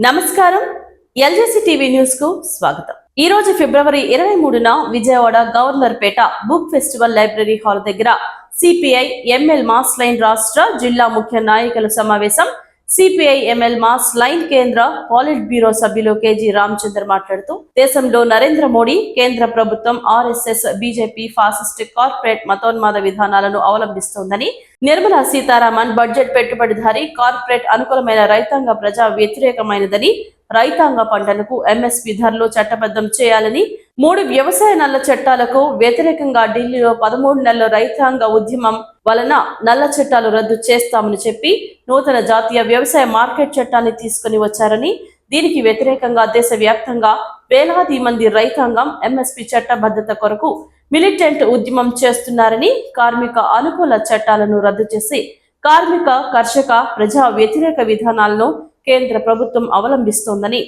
నమస్కారం. ఎల్జేసీ టీవీ న్యూస్కు స్వాగతం. ఈ రోజు ఫిబ్రవరి ఇరవై మూడున Vijayawada Governorpet book festival library hall దగ్గర సిపిఐ ఎంఎల్ మాస్ లైన్ రాష్ట్ర జిల్లా ముఖ్య నాయకుల సమావేశం సిపిఐ ఎంఎల్ మాస్ లైన్ కేంద్ర పాలిట్ బ్యూరో సభ్యులు కేజీ రామచంద్ర మాట్లాడుతూ దేశంలో నరేంద్ర మోడీ కేంద్ర ప్రభుత్వం ఆర్ఎస్ఎస్ బీజేపీ ఫాసిస్ట్ కార్పొరేట్ మతోన్మాద విధానాలను అవలంబిస్తోందని నిర్మలా సీతారామన్ బడ్జెట్ పెట్టుబడిదారి కార్పొరేట్ అనుకూలమైన రైతాంగ ప్రజా వ్యతిరేకమైనదని రైతాంగ పంటలకు ఎంఎస్పీ ధరలు చట్టబద్ధం చేయాలని మూడు వ్యవసాయ నల్ల చట్టాలకు వ్యతిరేకంగా ఢిల్లీలో పదమూడు నెలల రైతాంగ ఉద్యమం వలన నల్ల చట్టాలు రద్దు చేస్తామని చెప్పి నూతన జాతీయ వ్యవసాయ మార్కెట్ చట్టాన్ని తీసుకుని వచ్చారని దీనికి వ్యతిరేకంగా దేశవ్యాప్తంగా వేలాది మంది రైతాంగం ఎంఎస్పీ చట్టబద్ధత కొరకు మిలిటెంట్ ఉద్యమం చేస్తున్నారని కార్మిక అనుకూల చట్టాలను రద్దు చేసి కార్మిక కర్షక ప్రజా వ్యతిరేక విధానాలను కేంద్ర ప్రభుత్వం అవలంబిస్తోందని.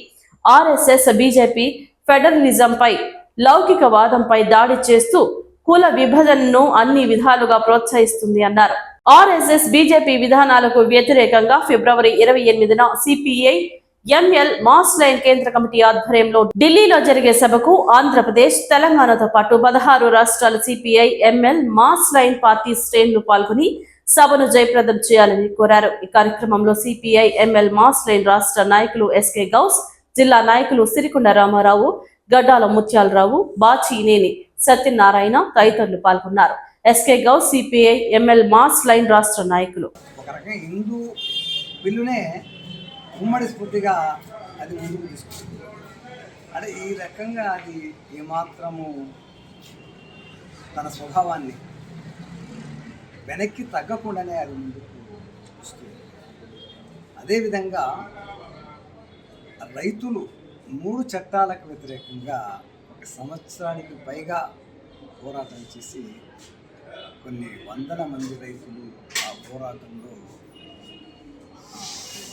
ఆర్ఎస్ఎస్ బీజేపీ ఫెడరలిజంపై లౌకికవాదంపై దాడి చేస్తూ కుల విభజనను అన్ని విధాలుగా ప్రోత్సహిస్తుంది అన్నారు. ఆర్ఎస్ఎస్ బీజేపీ విధానాలకు వ్యతిరేకంగా ఫిబ్రవరి ఇరవై ఎనిమిదిన సిపిఐ ఎంఎల్ మాస్ లైన్ కేంద్ర కమిటీ ఆధ్వర్యంలో ఢిల్లీలో జరిగే సభకు ఆంధ్రప్రదేశ్ తెలంగాణతో పాటు పదహారు రాష్ట్రాల CPI ML mass line party శ్రేణులు పాల్గొని సభను జయప్రదం చేయాలని కోరారు. ఈ కార్యక్రమంలో సిపిఐ ఎంఎల్ మాస్ లైన్ రాష్ట్ర నాయకులు ఎస్కే గౌస్ జిల్లా నాయకులు సిరికొండ రామారావు గడ్డాల ముత్యాలరావు బాచినేని సత్యనారాయణ తదితరులు పాల్గొన్నారు. ఎస్కే గౌ సిపిఐ ఎంఎల్ మాస్ లైన్ రాష్ట్ర నాయకులు. ఒక రకంగా హిందూ బిల్లునే ఉమ్మడి స్ఫూర్తిగా అది ముందుకు తీసుకుంటుంది అంటే ఈ రకంగా అది ఏమాత్రము తన స్వభావాన్ని వెనక్కి తగ్గకుండానే అది ముందుకు వస్తుంది. అదేవిధంగా రైతులు మూడు చట్టాలకు వ్యతిరేకంగా ఒక సంవత్సరానికి పైగా పోరాటం చేసి కొన్ని వందల మంది రైతులు ఆ పోరాటంలో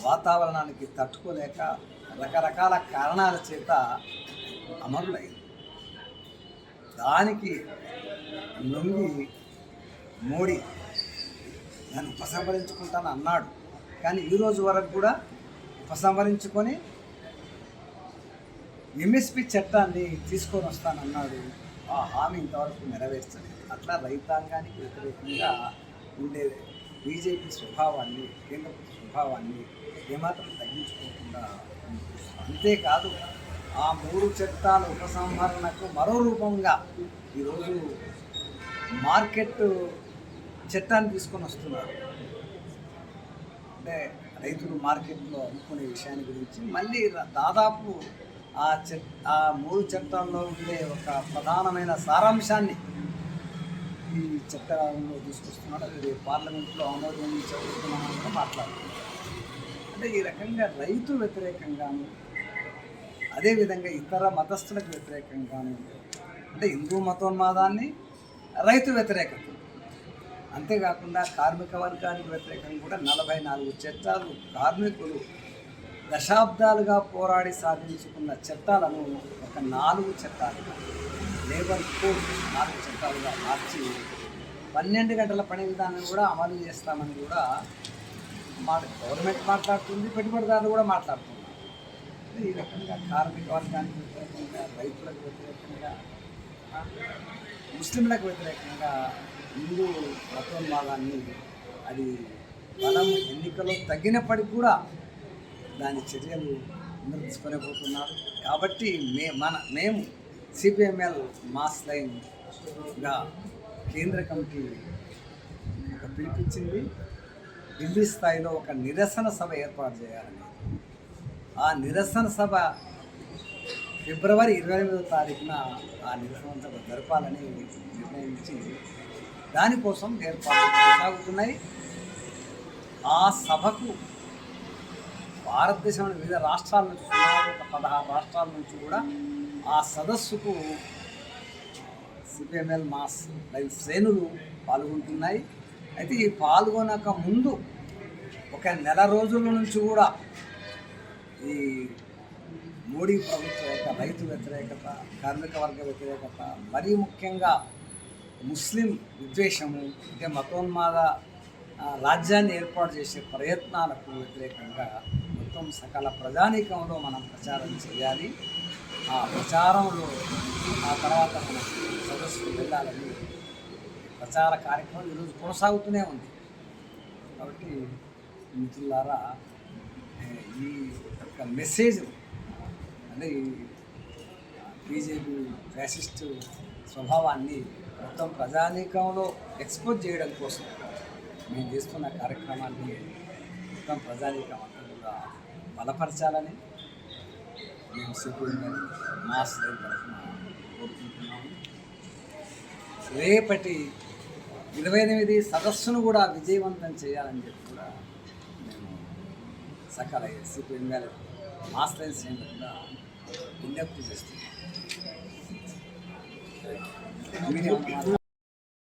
వాతావరణానికి తట్టుకోలేక రకరకాల కారణాల చేత అమరులైంది. దానికి లొంగి మోడీ దాన్ని ఉపసంహరించుకుంటాను అన్నాడు కానీ ఈరోజు వరకు కూడా ఉపసంహరించుకొని ఎంఎస్పి చట్టాన్ని తీసుకొని వస్తానన్నాడు. ఆ హామీ ఇంతవరకు నెరవేర్చలేదు. అట్లా రైతాంగానికి వ్యతిరేకంగా ఉండే బీజేపీ స్వభావాన్ని కేంద్ర స్వభావాన్ని ఏమాత్రం తగ్గించుకోకుండా అంతేకాదు ఆ మూడు చట్టాల ఉపసంహరణకు మరో రూపంగా ఈరోజు మార్కెట్ చట్టాన్ని తీసుకొని వస్తున్నారు. అంటే రైతులు మార్కెట్లో అమ్ముకునే విషయాన్ని గురించి మళ్ళీ దాదాపు ఆ చట్ ఆ మూడు చట్టాల్లో ఉండే ఒక ప్రధానమైన సారాంశాన్ని ఈ చట్టంలో తీసుకొస్తున్నాడు. అది పార్లమెంట్లో ఆమోదించబడుతున్నామని కూడా మాట్లాడుతున్నారు అంటే ఈ రకంగా రైతు వ్యతిరేకంగాను అదేవిధంగా ఇతర మతస్థులకు వ్యతిరేకంగాను అంటే హిందూ మతోన్మాదాన్ని రైతు వ్యతిరేకత అంతేకాకుండా కార్మిక వర్గానికి వ్యతిరేకంగా కూడా నలభై నాలుగు చట్టాలు కార్మికులు దశాబ్దాలుగా పోరాడి సాధించుకున్న చట్టాలను ఒక నాలుగు చట్టాలుగా లేబర్ కోడ్ నాలుగు చట్టాలుగా మార్చి పన్నెండు గంటల పని విధానం కూడా అమలు చేస్తామని కూడా మాట గవర్నమెంట్ మాట్లాడుతుంది పెట్టుబడిదారులు కూడా మాట్లాడుతున్నారు. ఈ రకంగా కార్మిక వర్గానికి వ్యతిరేకంగా రైతులకు వ్యతిరేకంగా ముస్లింలకు వ్యతిరేకంగా హిందూ మతోన్మాదాన్ని అది బలం ఎన్నికలో తగ్గినప్పటికీ కూడా దాని చర్యలు ముందుకు తీసుకొని పోతున్నారు. కాబట్టి మే మన మేము సిపిఎంఎల్ మాస్ లైన్గా కేంద్ర కమిటీ ఒక పిలిపించింది. ఢిల్లీ స్థాయిలో ఒక నిరసన సభ ఏర్పాటు చేయాలని. ఆ నిరసన సభ ఫిబ్రవరి ఇరవై ఎనిమిదో తారీఖున ఆ నిరసన సభ జరపాలని నిర్ణయించి దానికోసం ఏర్పాట్లు కొనసాగుతున్నాయి. ఆ సభకు భారతదేశంలోని వివిధ రాష్ట్రాల నుంచి సుమారు ఒక పదహారు రాష్ట్రాల నుంచి కూడా ఆ సదస్సుకు సిపిఎంఎల్ మాస్ లైవ్ శ్రేణులు పాల్గొంటున్నాయి. అయితే ఈ పాల్గొనక ముందు ఒక నెల రోజుల నుంచి కూడా ఈ మోడీ ప్రభుత్వ యొక్క రైతు వ్యతిరేకత కార్మిక వర్గ వ్యతిరేకత మరీ ముఖ్యంగా ముస్లిం విద్వేషము అంటే మతోన్మాద రాజ్యాన్ని ఏర్పాటు చేసే ప్రయత్నాలకు వ్యతిరేకంగా మొత్తం సకల ప్రజానీకంలో మనం ప్రచారం చేయాలి. ఆ ప్రచారంలో ఆ తర్వాత మనం సదస్సుకు వెళ్ళాలని ప్రచార కార్యక్రమం ఈరోజు కొనసాగుతూనే ఉంది. కాబట్టి మిత్రులారా ఈ యొక్క మెసేజ్ అంటే ఈ బీజేపీ ఫ్యాసిస్ట్ స్వభావాన్ని మొత్తం ప్రజానీకంలో ఎక్స్పోజ్ చేయడం కోసం మేము చేస్తున్న కార్యక్రమాన్ని మొత్తం ప్రజానీకం అంతా కూడా బలపరచాలని మేము సిపిఎం మాస్ తరఫున కోరుకుంటున్నాము. రేపటి ఇరవై ఎనిమిది సదస్సును కూడా విజయవంతం చేయాలని చెప్పి కూడా మేము సకల సిపిఎం మాస్ లైన్ శ్రేణులు కూడా విజ్ఞప్తి చేస్తున్నాం.